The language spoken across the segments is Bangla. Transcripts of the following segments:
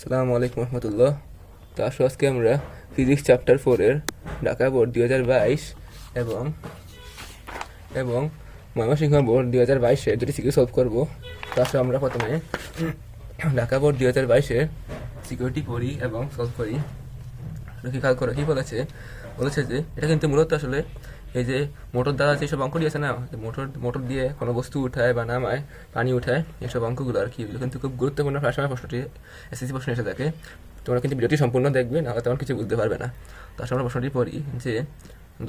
আসসালামু আলাইকুম রহমতুল্লাহ। তো আসো আজকে আমরা ফিজিক্স চ্যাপ্টার ফোরের ঢাকা বোর্ড দুই হাজার বাইশ এবং এবং ময়মনসিংহ বোর্ড দুই হাজার বাইশের দুটি সিকিউ সলভ করব। তো আসো আমরা প্রথমে ঢাকা বোর্ড দুই হাজার বাইশের সিকিউরিটি পড়ি এবং সলভ করি। কাজ করে, কি বলেছে? বলেছে যে, এটা কিন্তু মূলত আসলে এই যে মোটর দ্বারা যেসব অঙ্ক দিয়েছে না মোটর মোটর দিয়ে কোনো বস্তু উঠায় বা নামায়, পানি উঠায়, এসব অঙ্কগুলো আর কি কিন্তু খুব গুরুত্বপূর্ণ। প্রায় প্রশ্নটি এসএসসি প্রশ্ন এসে থাকে। তোমরা কিন্তু ভিডিওটি সম্পূর্ণ দেখবে, না তেমন কিছু বুঝতে পারবে না। তার আমরা প্রশ্নটি পড়ি, যে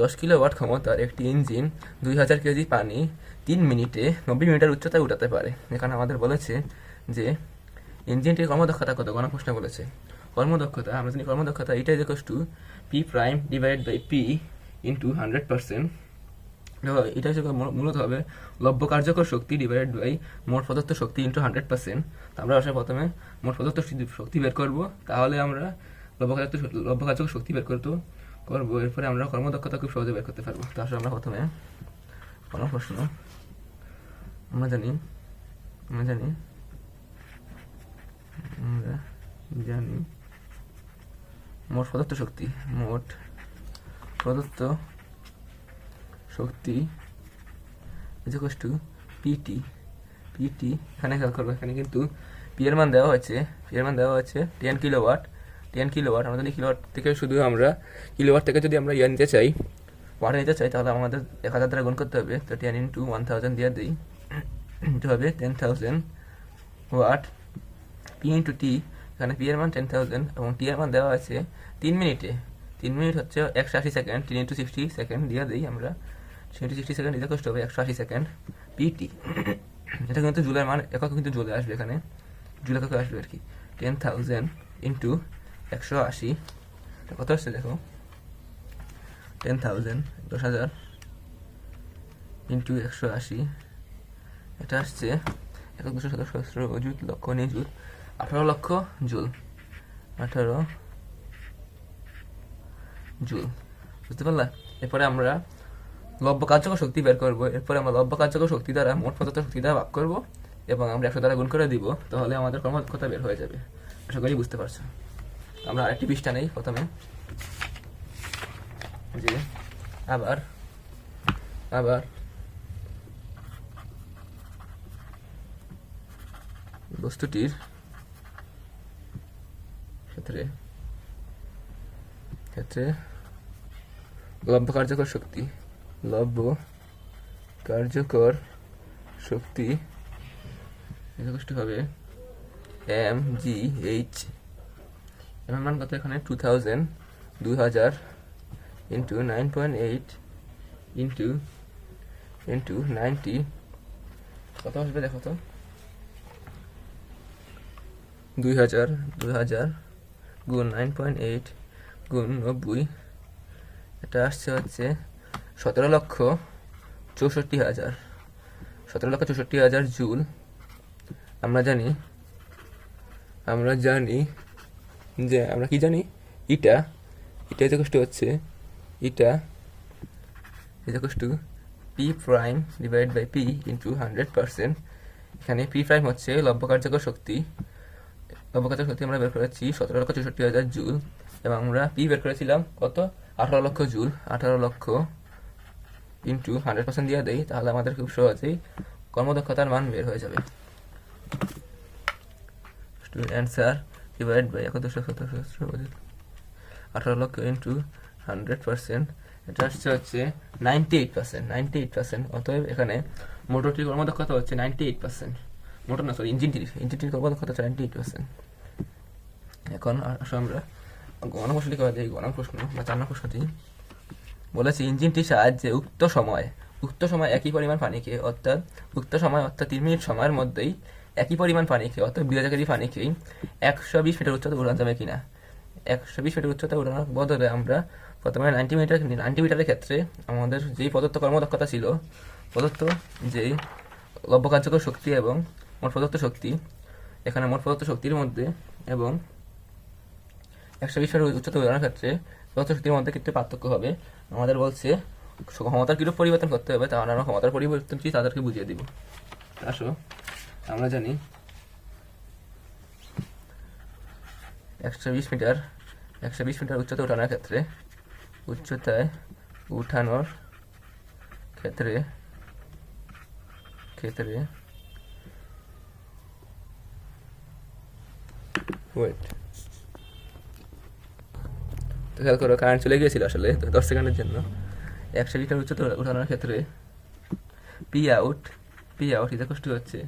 দশ কিলো ওয়াট ক্ষমতার একটি ইঞ্জিন দুই হাজার কেজি পানি তিন মিনিটে নব্বই মিটার উচ্চতায় উঠাতে পারে। এখানে আমাদের বলেছে যে ইঞ্জিনটির কর্মদক্ষতা কত গণ প্রশ্ন বলেছে। কর্মদক্ষতা, আমরা জানি কর্মদক্ষতা এটা is to P prime divide by P into hundred percent এটা হচ্ছে মূল- মূলত হবে লব্য কার্যকর শক্তি ডিভাইডেড বাই মোট প্রদত্ত শক্তি ইন্টু হান্ড্রেড পার্সেন্ট আমরা আসলে প্রথমে মোট প্রদত্ত শক্তি- বের করব, তাহলে আমরা লব্য কার্যকর লব্য কার্যকর শক্তি বের করতে করব, এরপরে আমরা কর্মদক্ষতা খুব সহজে বের করতে পারব। তো আসলে আমরা প্রথমে কোনো প্রশ্ন, আমরা জানি আমরা জানি আমরা জানি মোট পদার্থ শক্তি, মোট প্রদত্ত শক্তি ইজ টু পিটি পিটি এখানে খেয়াল করব এখানে কিন্তু পি এর মান দেওয়া হয়েছে পি এর মান দেওয়া হয়েছে টেন কিলোওয়াট টেন কিলোওয়াট আমরা যদি কিলোওয়াট থেকে শুধু আমরা কিলোওয়াট থেকে যদি আমরা ইয়ে নিতে চাই ওয়াট নিতে চাই, তাহলে আমাদের এক হাজার দ্বারা গুণ করতে হবে, তো টেন ইন্টু ওয়ান থাউজেন্ড দিয়ে দিই এটা হবে ten thousand watt P into T এখানে পি এর মান টেন থাউজেন্ড এবং টি এর মান দেওয়া আছে তিন মিনিটে। তিন মিনিট হচ্ছে একশো আশি সেকেন্ড, তিন ইন্টু সিক্সটি সেকেন্ড দিয়ে দিই আমরা। সেটি সিক্সটি সেকেন্ড কষ্ট হবে একশো আশি সেকেন্ড পিটি। এটা কিন্তু জুলাই মান, একক কিন্তু জুলাই আসবে এখানে। জুলাই একক আসবে আর কি। টেন থাউজেন্ড ইন্টু একশো আশি। কত আসছে দেখো? টেন থাউজেন্ড, দশ হাজার ইন্টু একশো আশি। এটা আসছে একক দুশো সদস্য সহস্র অজুত লক্ষ নিযুত আঠারো লক্ষ জুল। আঠারো জুল। বুঝতে পারলা এরপরে আমরা লব্য কার্যকর শক্তি বের করব। এরপরে আমরা লব্য কার্যকর শক্তি দ্বারা মোট পদার্থ শক্তি দ্বারা ভাগ করব এবং আমরা একশো দ্বারা গুণ করে দিব, তাহলে আমাদের কর্মদক্ষতা বের হয়ে যাবে। আশা করি বুঝতে পারছ। আমরা আরেকটি পৃষ্ঠা নেই প্রথমে। যে আবার আবার বস্তুটির ক্ষেত্রে ক্ষেত্রে লব্য কার্যকর শক্তি। লব্য কার্যকর শক্তি। যথেষ্ট হবে এম জি এইচ। এম মান কত এখানে? টু থাউজেন্ড দুই হাজার into nine point eight into into ninety. কত আসবে দেখো তো? দুই হাজার দুই হাজার গুণ নাইন পয়েন্ট এইট গুণ নব্বই। এটা আসছে হচ্ছে সতেরো লক্ষ চৌষট্টি হাজার। সতেরো লক্ষ চৌষট্টি হাজার জুল। আমরা জানি আমরা জানি যে, আমরা কি জানি? ইটা ইটা যথেষ্ট হচ্ছে, ইটা যথেষ্ট P prime divide by P into hundred percent এখানে পি প্রাইম হচ্ছে লব্য কার্যকর শক্তি। লব্য কার্যকর শক্তি আমরা বের করেছি সতেরো লক্ষ চৌষট্টি হাজার জুল। এবং আমরা পি বের করেছিলাম কত? আঠারো লক্ষ জুল, আঠারো লক্ষ ইন্টু হান্ড্রেড পার্সেন্ট দিয়ে দেই, তাহলে আমাদের খুব সহজেই কর্মদক্ষতার মান বের হয়ে যাবে। অ্যান্সার ডিভাইড বাই একাদশ সতেরোশো আঠারো লক্ষ ইন্টু হান্ড্রেড পার্সেন্ট, এটা আসছে হচ্ছে ninety eight percent, ninety eight percent, অতএব এখানে মোটরটির কর্মদক্ষতা হচ্ছে নাইনটি এইট পার্সেন্ট। মোটর না সরি ইঞ্জিনটির ইঞ্জিনটির কর্মদক্ষতা হচ্ছে নাইনটি এইট পার্সেন্ট। এখন আসলে আমরা গণপ্রশ্নটি করা যায় গণ প্রশ্ন বা চার প্রশ্নটি বলেছে, ইঞ্জিনটির সাহায্যে উক্ত সময় উক্ত সময় একই পরিমাণ পানি খেয়ে অর্থাৎ উক্ত সময় অর্থাৎ তিন মিনিট সময়ের মধ্যেই একই পরিমাণ পানি খেয়ে অর্থাৎ দুই হাজার কেজি পানি একশো বিশ মিটার উচ্চতা উড়ানো যাবে কিনা। একশো বিশ মিটার উচ্চতা উড়ানোর বদলে আমরা প্রথমে নাইনটি মিটার নাইনটি মিটারের ক্ষেত্রে আমাদের যেই প্রদত্ত কর্মদক্ষতা ছিল, প্রদত্ত যেই লব্য কার্যকর শক্তি এবং মোট প্রদত্ত শক্তি, এখানে মোট প্রদত্ত শক্তির মধ্যে এবং একশো বিশ উচ্চতা উড়ানোর ক্ষেত্রে প্রদত্ত শক্তির মধ্যে ক্ষেত্রে পার্থক্য হবে। আমাদের বলছে, ক্ষমতার কিরূপ পরিবর্তন করতে হবে, তা আমরা ক্ষমতার পরিবর্তন কি তাদেরকে বুঝিয়ে দিব। আসো, আমরা জানি একশো বিশ মিটার, একশো বিশ মিটার উচ্চতা উঠানোর ক্ষেত্রে, উচ্চতায় উঠানোর ক্ষেত্রে ক্ষেত্রে ওয়েট খেয়াল করো কারেন্ট চলে গিয়েছিল আসলে দশ সেকেন্ডের জন্য। একশো লিটার উচ্চতা উঠানোর ক্ষেত্রে P out P out is কষ্ট হচ্ছে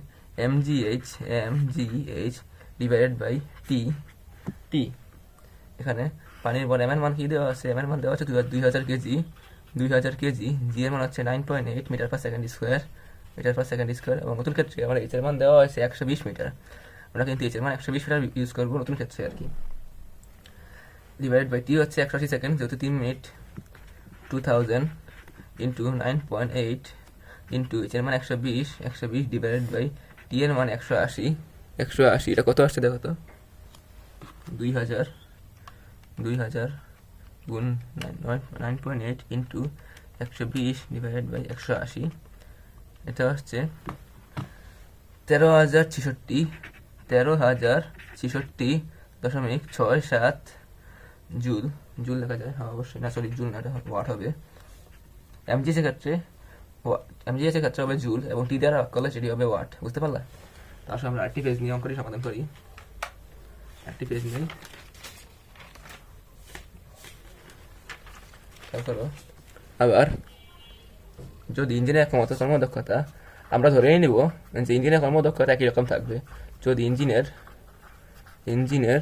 M G H M G H divided by T T এখানে পানির বল এমএন মান কি দেওয়া আছে? এমএন মান দেওয়া আছে দুই হাজার কেজি। দুই হাজার কেজি জি এর মান হচ্ছে nine point eight metre per second square metre per second square এবং নতুন ক্ষেত্রে আমার এইচ এর মান দেওয়া হয়েছে একশো বিশ মিটার আমরা কিন্তু এইচ এর মান একশো বিশ মিটার ইউজ করব নতুন ক্ষেত্রে আর কি। ডিভাইড বাই টি হচ্ছে একশো আশি সেকেন্ড যেহেতু তিন minute two thousand into nine point eight into H এর মান একশো বিশ একশো বিশ ডিভাইডেড বাই টি এর মান একশো আশি। একশো আশি, এটা কত আসছে দেখো তো? দুই হাজার দুই হাজার গুণ নাইন পয়েন্ট এইট ইন্টু একশো বিশ ডিভাইডেড বাই একশো আশি। এটা হচ্ছে তেরো হাজার ছেষট্টি, তেরো হাজার ছেষট্টি দশমিক ছয় সাত জুল জুল লেখা যায় হ্যাঁ অবশ্যই। না সরি জুল না ওয়াট হবে। এমজিএস এর ক্ষেত্রে এমজিএস এর ক্ষেত্রে হবে জুল এবং টি দ্বারা করলে সেটি হবে ওয়াট বুঝতে পারলা? তার সঙ্গে আমরা আরেকটি পেজ নিয়ে অঙ্কটি সমাধান করি। একটি পেজ খেয়াল করো আবার যদি ইঞ্জিনের ক্ষমতা কর্মদক্ষতা আমরা ধরেই নিব যে ইঞ্জিনের কর্মদক্ষতা একই রকম থাকবে। যদি ইঞ্জিনের ইঞ্জিনের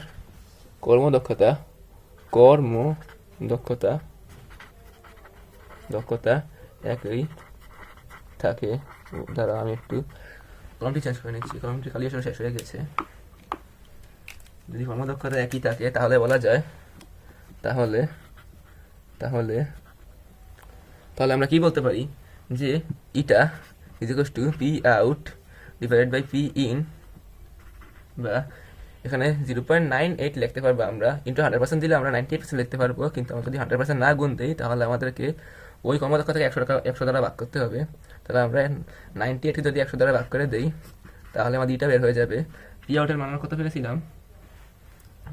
কর্মদক্ষতা কর্ম দক্ষতা দক্ষতা একই, থাকে দ্বারা আমি একটু কলমটি চেঞ্জ করে নিচ্ছি কলমটি খালি আসলে শেষ হয়ে গেছে। যদি কর্মদক্ষতা একই থাকে, তাহলে বলা যায়, তাহলে তাহলে তাহলে আমরা কি বলতে পারি? যে eta is to P out divided by P in বা এখানে জিরো পয়েন্ট নাইন এইট লিখতে পারব আমরা। ইন্টু হান্ড্রেড পার্সেন্ট দিলে আমরা নাইনটি এইট পার্সেন্ট লিখতে পারব। কিন্তু আমরা যদি হান্ড্রেড পার্সেন্ট না গুণ দিই, তাহলে আমাদেরকে ওই কর্মদক্ষতাকে একশো টাকা, একশো দ্বারা ভাগ করতে হবে। তাহলে আমরা নাইনটি এইটকে যদি একশো দ্বারা ভাগ করে দিই, তাহলে আমাদের ইটা বের হয়ে যাবে। পি আউটের মান কত পেয়েছিলাম?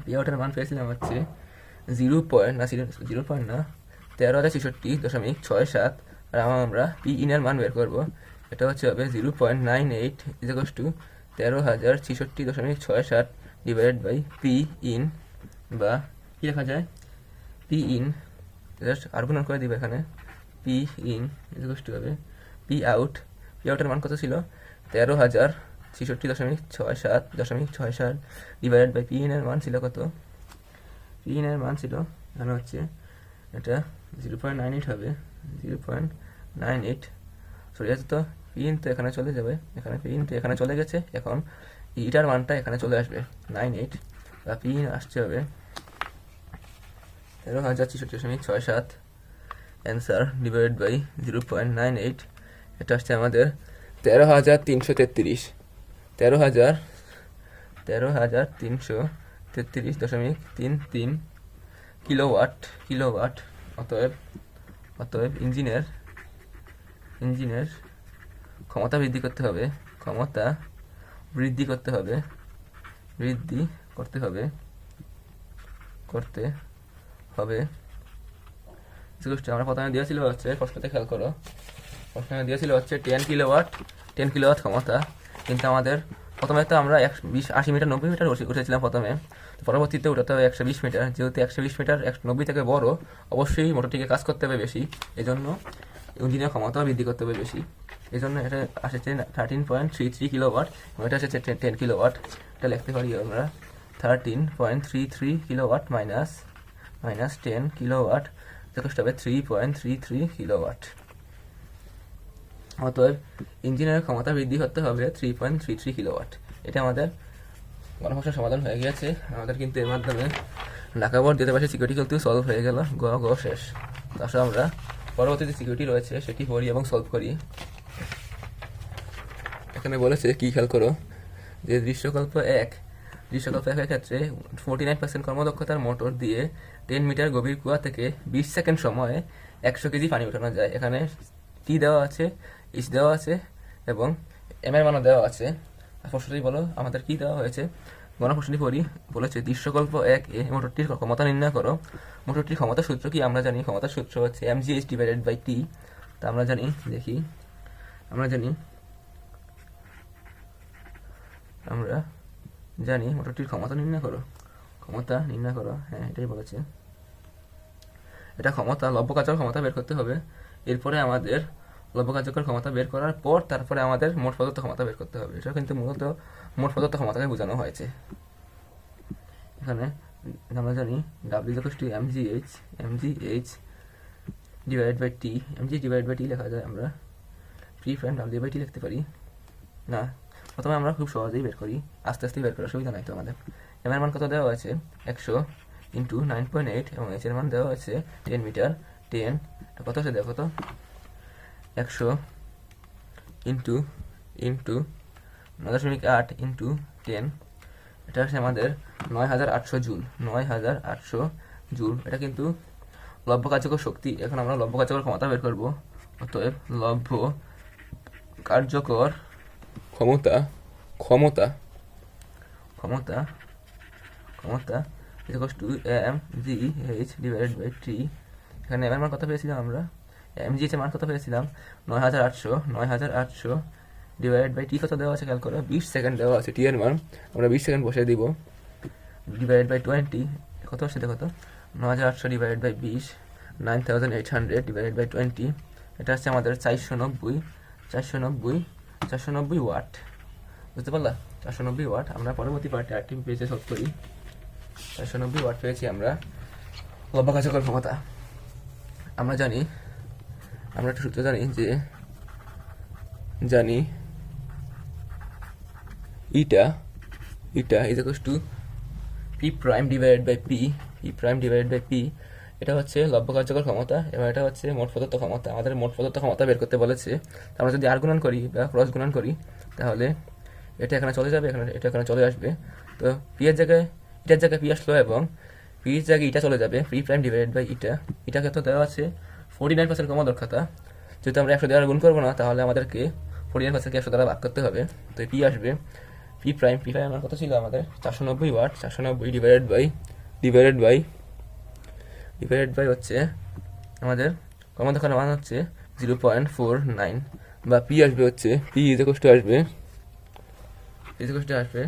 পি আউটের মান পেয়েছিলাম হচ্ছে জিরো পয়েন্ট না জিরো জিরো পয়েন্ট না, তেরো হাজার ছেষট্টি দশমিক ছয় সাত। আর আমরা পি ইনের মান বের করব। এটা হচ্ছে হবে zero point nine eight is to তেরো হাজার ছেষট্টি দশমিক ছয় সাত। ডিভাইডেড বাই পি ইন বা কী লেখা যায়? পি ইন জাস্ট আর গুণন করে দিবে এখানে। পি ইন টু হবে। পি আউট পি আউটের মান কত ছিল? তেরো হাজার ছেষট্টি দশমিক ছয় সাত, দশমিক ছয় সাত। ডিভাইডেড বাই পি ইনের মান ছিল কত? পি ইনের মান ছিল এখানে হচ্ছে এটা জিরো পয়েন্ট নাইন এইট হবে। Zero point nine eight sorry আছে তো পিন তো এখানে চলে যাবে। এখানে পিন তো এখানে চলে গেছে। এখন ইটার মানটা এখানে চলে আসবে। নাইন এইট বা পিন আসছে হবে। তেরো হাজার ছেষট্টি দশমিক ছয় সাত। Answer divided by zero point nine eight এটা আসছে আমাদের তেরো হাজার তিনশো তেত্রিশ। তেরো হাজার তেরো হাজার তিনশো তেত্রিশ দশমিক তিন তিন কিলোওয়াট কিলোওয়াট। অতএব অতএব ইঞ্জিনের ইঞ্জিনের ক্ষমতা বৃদ্ধি করতে হবে। ক্ষমতা বৃদ্ধি করতে হবে। বৃদ্ধি করতে হবে। করতে হবে। আমরা প্রথমে দিয়েছিল হচ্ছে, প্রশ্নতে খেয়াল করো। প্রশ্নে দিয়েছিল হচ্ছে টেন কিলোওয়াট টেন কিলোওয়াট ক্ষমতা। কিন্তু আমাদের প্রথমে তো আমরা একশো বিশ, আশি মিটার, নব্বই মিটার উঠেছিলাম প্রথমে। পরবর্তীতে উঠাতে হবে একশো বিশ মিটার। যেহেতু একশো বিশ মিটার একশো নব্বই থেকে বড়, অবশ্যই মোটরটিকে কাজ করতে হবে বেশি। এই জন্য ইঞ্জিনের ক্ষমতাও বৃদ্ধি করতে হবে বেশি। এই জন্য এটা আসছে thirteen point three three kilowatt এবং এটা আসছে টেন কিলো ওয়াট এটা লিখতে পারি আমরা thirteen point three three kilowatt minus minus ten kilowatt যথেষ্ট হবে three point three three kilowatt অতএব ইঞ্জিনের ক্ষমতা বৃদ্ধি করতে হবে three point three three kilowatt এটা আমাদের গণভাষার সমাধান হয়ে গেছে আমাদের কিন্তু এর মাধ্যমে ঢাকা বোর্ড দিতে পারছে সিকিউরিটি কিন্তু সলভ হয়ে গেল। গ গ, শেষ। তাছাড়া আমরা পরবর্তী যে সিকিউরিটি রয়েছে, সেটি পড়ি এবং সলভ করি। এখানে বলেছে, কি খেয়াল করো? যে দৃশ্যকল্প এক, দৃশ্যকল্প একের ক্ষেত্রে ফোর্টি নাইন পার্সেন্ট কর্মদক্ষতার মোটর দিয়ে টেন মিটার গভীর কুয়া থেকে বিশ সেকেন্ড সময়ে একশো কেজি পানি উঠানো যায়। এখানে টি দেওয়া আছে ইস দেওয়া আছে এবং এম এর মানও দেওয়া আছে। প্রশ্নটি বলো, আমাদের কি দেওয়া হয়েছে? গণপ্রশ্নটি পড়ি, বলেছে, দৃশ্যকল্প এক এ মোটরটির ক্ষমতা নির্ণয় করো। মোটরটির ক্ষমতা সূত্র কি? আমরা জানি, ক্ষমতা সূত্র হচ্ছে M G H divided by T তা আমরা জানি, দেখি। আমরা জানি আমরা জানি মোটরটির ক্ষমতা নির্ণয় করো। ক্ষমতা নির্ণয় করো হ্যাঁ এটাই বলেছে। এটা ক্ষমতা লব্য কার্যকর ক্ষমতা বের করতে হবে। এরপরে আমাদের লব্য কার্যকর ক্ষমতা বের করার পর তারপরে আমাদের মোট প্রদত্ত ক্ষমতা বের করতে হবে। এটা কিন্তু মূলত মোট প্রদত্ত ক্ষমতাকে বোঝানো হয়েছে। এখানে আমরা জানি W equal to M G H M G H divide by T M G divide by T লেখা যায় আমরা। Pre prime W by T লিখতে পারি। না প্রথমে আমরা খুব সহজেই বের করি। আস্তে আস্তে বের করার সুবিধা নাই তো আমাদের এম এর মান কত দেওয়া আছে একশো ইন্টু নাইন পয়েন্ট এইট এবং এইচ এর মান দেওয়া আছে টেন মিটার। টেন কত আছে দেখো তো? একশো ইন্টু ইন্টু নয় দশমিক আট ইন্টু টেন। এটা হচ্ছে আমাদের নয় হাজার আটশো জুল। নয় হাজার আটশো জুল। এটা কিন্তু লব্য কার্যকর শক্তি। এখন আমরা লব্য কার্যকর ক্ষমতা বের করব। অতএব লব্য কার্যকর ক্ষমতা ক্ষমতা। ক্ষমতা ক্ষমতা equals to M G H divided by T এখানে এম এর কত পেয়েছিলাম আমরা? এম জি এর মান কত পেয়েছিলাম? নয় হাজার আটশো, নয় হাজার আটশো ডিভাইড বাই টি কত দেওয়া আছে খেয়াল করো? বিশ সেকেন্ড দেওয়া আছে টি এর মান। আমরা বিশ সেকেন্ড বসে দিব। ডিভাইড বাই টোয়েন্টি কত আসছে দেখো তো? নয় হাজার আটশো ডিভাইড বাই বিশ nine thousand eight hundred divide by twenty এটা হচ্ছে আমাদের চারশো নব্বই চারশো নব্বই চারশো নব্বই ওয়াট। বুঝতে পারলা? চারশো নব্বই ওয়াট। আমরা পরবর্তী পার্টে আরেকটি পেজে সলভ করি। চারশো নব্বই ওয়াট পেয়েছি আমরা লম্বা কার্যকর ক্ষমতা। আমরা জানি, আমরা একটা সূত্র জানি যে, জানি eta eta is equals to P prime divided by P P prime divided by P এটা হচ্ছে লব্য কার্যকর ক্ষমতা এবং এটা হচ্ছে মোট প্রদত্ত ক্ষমতা। আমাদের মোট প্রদত্ত ক্ষমতা বের করতে বলেছে আমরা যদি আর গুণন করি বা ক্রস গুণন করি, তাহলে এটা এখানে চলে যাবে, এখানে, এটা এখানে চলে আসবে। তো পি এর জায়গায় ইটার জায়গায় পি আসলো এবং পি এর জায়গায় ইটা চলে যাবে P prime divided by eta ইটাকে তো দেওয়া আছে ফোর্টি নাইন পার্সেন্ট কমা দক্ষতা। যেহেতু আমরা একশো দ্বারা গুণ করব না, তাহলে আমাদেরকে ফোর্টি নাইন পার্সেন্টকে একশো দ্বারা ভাগ করতে হবে। তো পি আসবে পি প্রাইম পি প্রাইম আমার কত ছিল আমাদের? চারশো নব্বই ওয়াট চারশো নব্বই divided by divided by divided by হচ্ছে আমাদের কর্মদক্ষার মান হচ্ছে জিরো পয়েন্ট ফোর নাইন বা পি আসবে হচ্ছে পি ইজ কষ্ট আসবে ইজ কষ্ট আসবে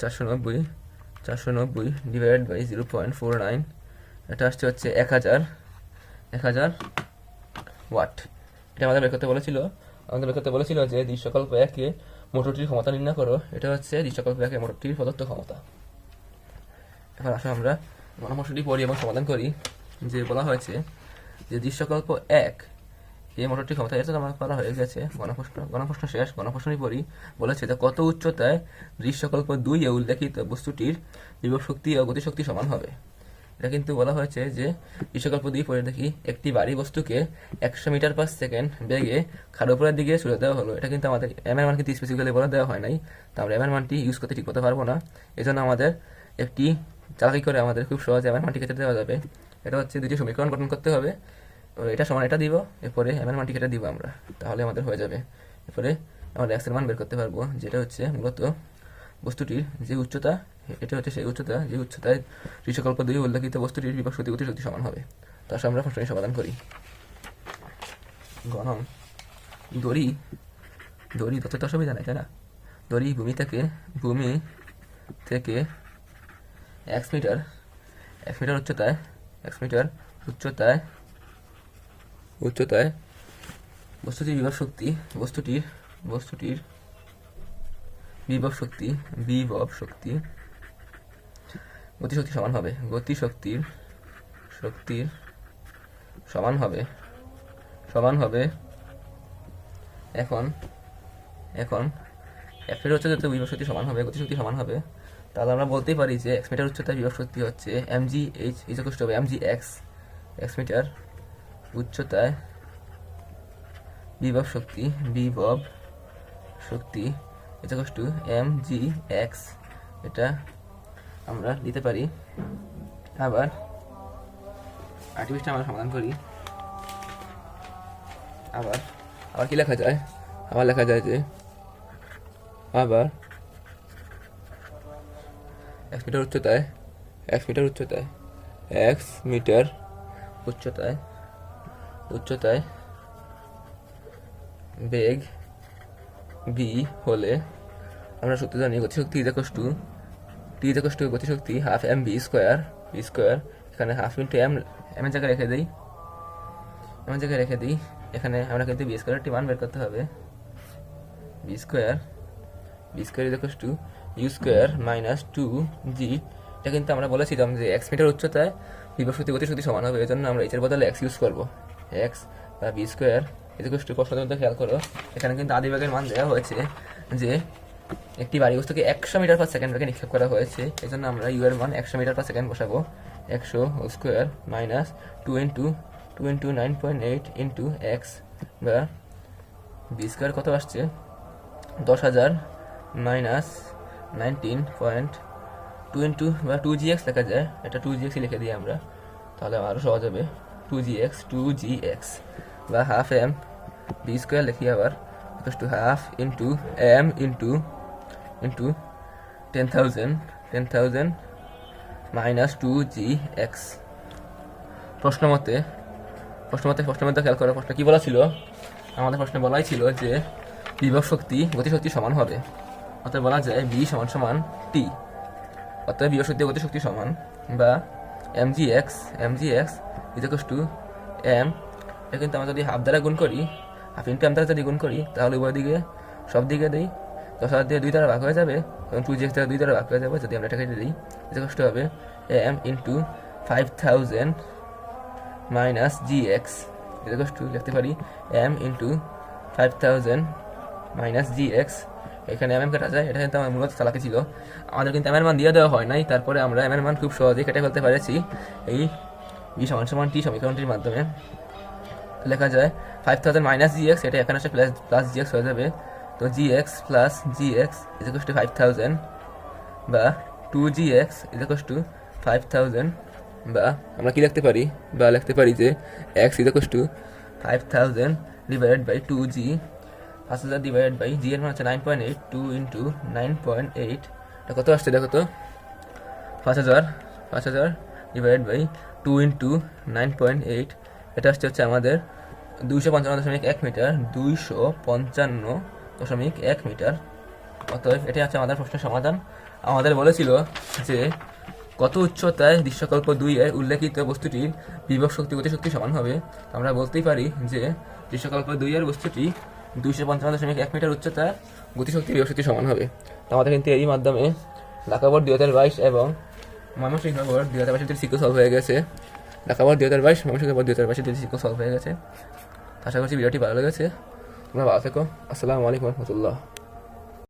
চারশো নব্বই চারশো নব্বই divided by zero point four nine এটা আসছে হচ্ছে এক হাজার এক হাজার ওয়াট এটা আমাদের বের করতে বলেছিল, আমাদের বের করতে বলেছিল যে দৃশ্যকল্প একে মোটরটির ক্ষমতা নির্ণয় করো, এটা হচ্ছে দৃশ্যকল্প একে মোটরটির প্রদত্ত ক্ষমতা। এখন আসো আমরা গণপ্রশ্নটি পড়ি এবং সমাধান করি, যে বলা হয়েছে যে দৃশ্যকল্প এক, এই মোটরটি ক্ষমতা এটা আমার করা হয়ে গেছে। গণপ্রশ্ন গণপ্রশ্ন শেষ গণপ্রশ্নটি পড়ি, বলেছে যে কত উচ্চতায় দৃশ্যকল্প দুই এ উল্লেখিত বস্তুটির বিভব শক্তি ও গতিশক্তি সমান হবে। এটা কিন্তু বলা হয়েছে যে বিশ্বকল্প দুই পরে দেখি একটি ভারী বস্তুকে একশো মিটার পার সেকেন্ড বেগে খাড়োপড়ার দিকে ছুড়ে দেওয়া হলো। এটা কিন্তু আমাদের এম এর মান কিন্তু স্পেসিফিক্যালি বলে দেওয়া হয় নাই। তো আমরা এম এর মানটি ইউজ করতে ঠিক করতে পারব না। এজন্য আমাদের একটি চালাকি করে আমাদের খুব সহজে এম এর মানটি কেটে দেওয়া যাবে। এটা হচ্ছে দুটি সমীকরণ গঠন করতে হবে। এটা সমান এটা দিব, এরপরে এম এর মানটি কেটে দিব আমরা, তাহলে আমাদের হয়ে যাবে। এরপরে আমরা এক্সের মান বের করতে পারব, যেটা হচ্ছে মূলত বস্তুটির যে উচ্চতা, এটা হচ্ছে সেই উচ্চতা, যে উচ্চতায় দৃশ্যকল্প দুই উল্লেখিত বস্তুটির বিভব শক্তি গতি শক্তি সমান হবে। তার সাথে আমরা প্রশ্নটি সমাধান করি। গণম দড়ি দড়ি তত অসুবিধা নাই তাই না? দড়ি ভূমি থেকে ভূমি থেকে এক মিটার এক মিটার উচ্চতায়, এক মিটার উচ্চতায় উচ্চতায় বস্তুটির বিভব শক্তি, বস্তুটির বস্তুটির বিভব শক্তি বিভব শক্তি গতিশক্তি সমান হবে। গতি শক্তির সমান হবে সমান হবে এখন এখন এক মিটার উচ্চতায় বিভব শক্তি সমান হবে, গতিশক্তি সমান হবে। তাহলে আমরা বলতেই পারি যে এক্স মিটার উচ্চতায় বিভব শক্তি হচ্ছে এম জি এইচ ইজকষ্ট হবে M G X X metre উচ্চতায় বিভব শক্তি বিভব শক্তি এটা টু এম জি এক্স এটা আমরা দিতে পারি। আবার আর্টিফিসটা আমরা সমাধান করি। আবার আবার কি লেখা যায়? আবার লেখা যায় যে আবার এক্স মিটার উচ্চতায় এক্স মিটার উচ্চতায় এক্স মিটার উচ্চতায় উচ্চতায় বেগ বি হলে আমরা সূত্র জানি গতিশক্তি is equal to T is equal to গতিশক্তি half M V square V square এখানে হাফ ইন্টু এম এম এর জায়গায় রেখে দিই এম এর জায়গায় রেখে দিই, এখানে আমরা কিন্তু বি স্কোয়ারটি মান বের করতে হবে v square v square is equal to u square minus two g এটা কিন্তু আমরা বলেছিলাম যে এক্স মিটার উচ্চতায় বিভব শক্তি গতিশক্তি সমান হবে এই জন্য আমরা এইচের বদলে এক্স ইউজ করব। এক্স বা v square is equal to প্রশ্নের মধ্যে খেয়াল করো, এখানে কিন্তু আদিবাগের মান দেওয়া হয়েছে যে একটি বাড়ি বস্তুকে একশো মিটার পার সেকেন্ড বেগে নিক্ষেপ করা হয়েছে এই জন্য আমরা ইউ এর মান একশো মিটার পার সেকেন্ড বসাবো। একশো square minus two into two into nine point eight into x বা বি স্কোয়ার কত আসছে? দশ হাজার minus nineteen point two into বা টু জি এক্স লেখা যায়। এটা টু জি এক্সই লিখে দিই আমরা। তাহলে আরও সহজ হবে। Two g x two g x বা হাফ এম বি স্কোয়ার লিখি আবার। Two half into m into into ten thousand ten thousand minus two g x প্রশ্ন মতে প্রশ্ন মতে, প্রশ্ন মধ্যে খেয়াল করো, প্রশ্ন কী বলা ছিল? আমাদের প্রশ্নে বলাই ছিল যে বিভব শক্তি গতিশক্তি সমান হবে। অতএব বলা যায় বি সমান সমান টি অতএব বিভব শক্তি ও গতিশক্তি সমান বা m g x m g x is to m এটা কিন্তু আমরা যদি হাফ দ্বারা গুণ করি হাফ ইন্টু এম দ্বারা যদি গুণ করি, তাহলে উভয় দিকে, সব দিকে দিই, দশ হাজার দিয়ে দুই দ্বারা ভাগ হয়ে যাবে এবং টু জি এক্স দ্বারা দুই দ্বারা ভাগ হয়ে যাবে যদি আমরা এটাকে দিই ইজ টু হবে m into five thousand minus g x is to লিখতে পারি m into five thousand minus g x এখানে এম এম কাটা যায়, এটা কিন্তু আমার মূলত চালাকি ছিল। আমাদের কিন্তু এম এর মান দিয়ে দেওয়া হয় নাই, তারপরে আমরা এম এর মান খুব সহজেই কেটে ফেলতে পেরেছি এই বি সমান সমান টি সমীকরণটির মাধ্যমে। লেখা যায় five thousand minus g x এটা এখানে আসে প্লাস প্লাস জি এক্স হয়ে যাবে। তো g x plus g x is to five thousand বা two g x is to five thousand বা আমরা কি লিখতে পারি? বা লিখতে পারি যে x is to five thousand divided by two g পাঁচ হাজার ডিভাইডেড বাই জি এর মান হচ্ছে nine point eight two into nine point eight এটা কত আসছে দেখো তো? পাঁচ হাজার পাঁচ হাজার by two into nine point eight এটা আসছে হচ্ছে আমাদের দুইশো পঞ্চান্ন দশমিক এক মিটার দুইশো পঞ্চান্ন দশমিক এক মিটার অতএব এটাই হচ্ছে আমাদের প্রশ্নের সমাধান। আমাদের বলেছিল যে কত উচ্চতায় দৃশ্যকল্প দুই উল্লেখিত বস্তুটির বিভব শক্তি গতিশক্তি সমান হবে। আমরা বলতেই পারি যে দৃশ্যকল্প দুই এর বস্তুটি দুইশো পঞ্চান্ন দশমিক এক মিটার উচ্চতায় গতিশক্তি বৃহস্পতি সমান হবে। তো আমাদের কিন্তু এরই মাধ্যমে ডাকাবর দুই হাজার বাইশ এবং ময়মনসিংহ বোর্ড দুই হাজার বাইশের সিকো সলভ হয়ে গেছে। ঢাকা দু দুই হাজার বাইশ, ময়মনসিংহ দু দুই হাজার বাইশের সিকো সলভ হয়ে গেছে। আশা করছি ভিডিওটি ভালো লেগেছে। তোমরা ভালো থেকো। আসসালামু আলাইকুম রহমতুল্লাহ।